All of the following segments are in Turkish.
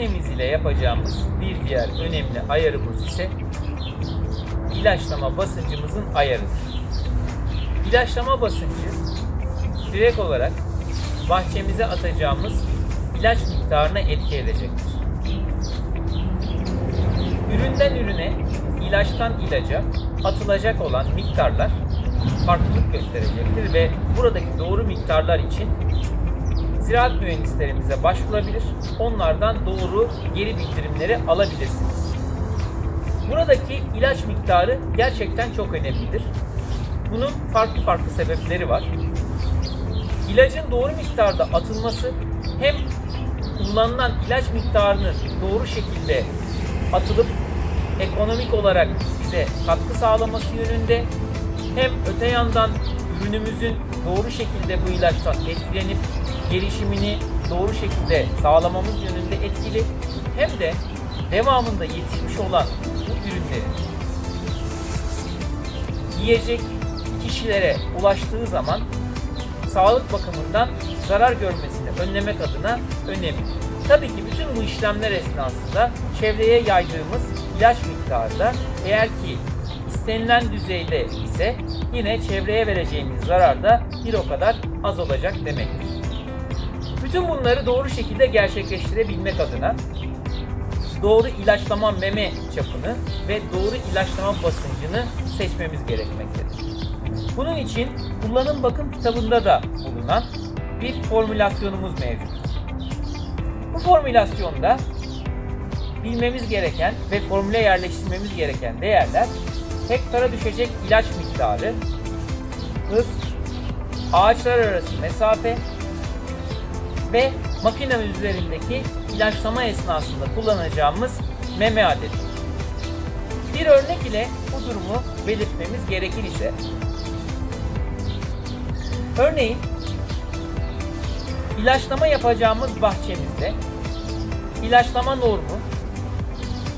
ile yapacağımız bir diğer önemli ayarımız ise ilaçlama basıncımızın ayarıdır. İlaçlama basıncı direkt olarak bahçemize atacağımız ilaç miktarına etki edecektir. Üründen ürüne, ilaçtan ilaca atılacak olan miktarlar farklılık gösterecektir ve buradaki doğru miktarlar için ziraat mühendislerimize başvurabilir, onlardan doğru geri bildirimleri alabilirsiniz. Buradaki ilaç miktarı gerçekten çok önemlidir. Bunun farklı farklı sebepleri var. İlacın doğru miktarda atılması hem kullanılan ilaç miktarının doğru şekilde atılıp ekonomik olarak bize katkı sağlaması yönünde hem öte yandan ürünümüzün doğru şekilde bu ilaçtan etkilenip gelişimini doğru şekilde sağlamamız yönünde etkili hem de devamında yetişmiş olan bu ürünlerin yiyecek kişilere ulaştığı zaman sağlık bakımından zarar görmesini önlemek adına önemli. Tabii ki bütün bu işlemler esnasında çevreye yaydığımız ilaç miktarı da eğer ki istenilen düzeyde ise yine çevreye vereceğimiz zarar da bir o kadar az olacak demektir. Bütün bunları doğru şekilde gerçekleştirebilmek adına doğru ilaçlama meme çapını ve doğru ilaçlama basıncını seçmemiz gerekmektedir. Bunun için kullanım bakım kitabında da bulunan bir formülasyonumuz mevcut. Bu formülasyonda bilmemiz gereken ve formüle yerleştirmemiz gereken değerler hektara düşecek ilaç miktarı, hız, ağaçlar arası mesafe ve makine üzerindeki ilaçlama esnasında kullanacağımız meme adedi. Bir örnek ile bu durumu belirtmemiz gerekir ise Örneğin ilaçlama yapacağımız bahçemizde ilaçlama normu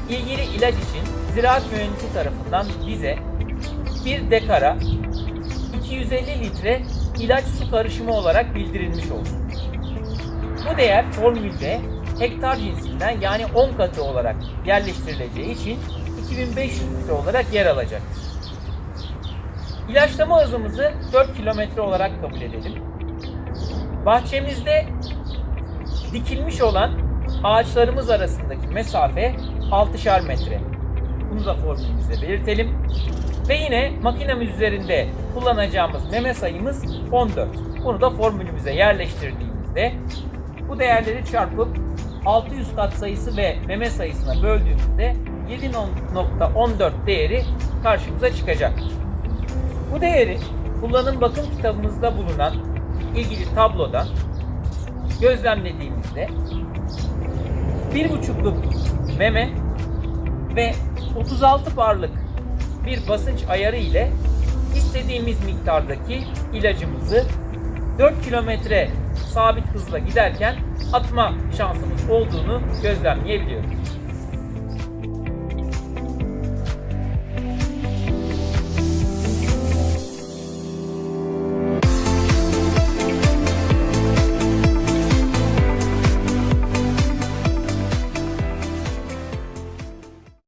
ilgili ilaç için ziraat mühendisi tarafından bize bir dekara 250 litre ilaç su karışımı olarak bildirilmiş olsun. Bu değer formülde hektar cinsinden yani 10 katı olarak yerleştirileceği için 2500 litre olarak yer alacaktır. İlaçlama hızımızı 4 kilometre olarak kabul edelim. Bahçemizde dikilmiş olan ağaçlarımız arasındaki mesafe 6'şar metre. Bunu da formülümüzde belirtelim. Ve yine makinemiz üzerinde kullanacağımız meme sayımız 14. Bunu da formülümüze yerleştirdiğimizde bu değerleri çarpıp 600 kat sayısı ve meme sayısına böldüğümüzde 7.14 değeri karşımıza çıkacaktır. Bu değeri kullanım bakım kitabımızda bulunan ilgili tablodan gözlemlediğimizde bir buçukluk meme ve 36 barlık bir basınç ayarı ile istediğimiz miktardaki ilacımızı 4 kilometre sabit hızla giderken atma şansımız olduğunu gözlemleyebiliyoruz.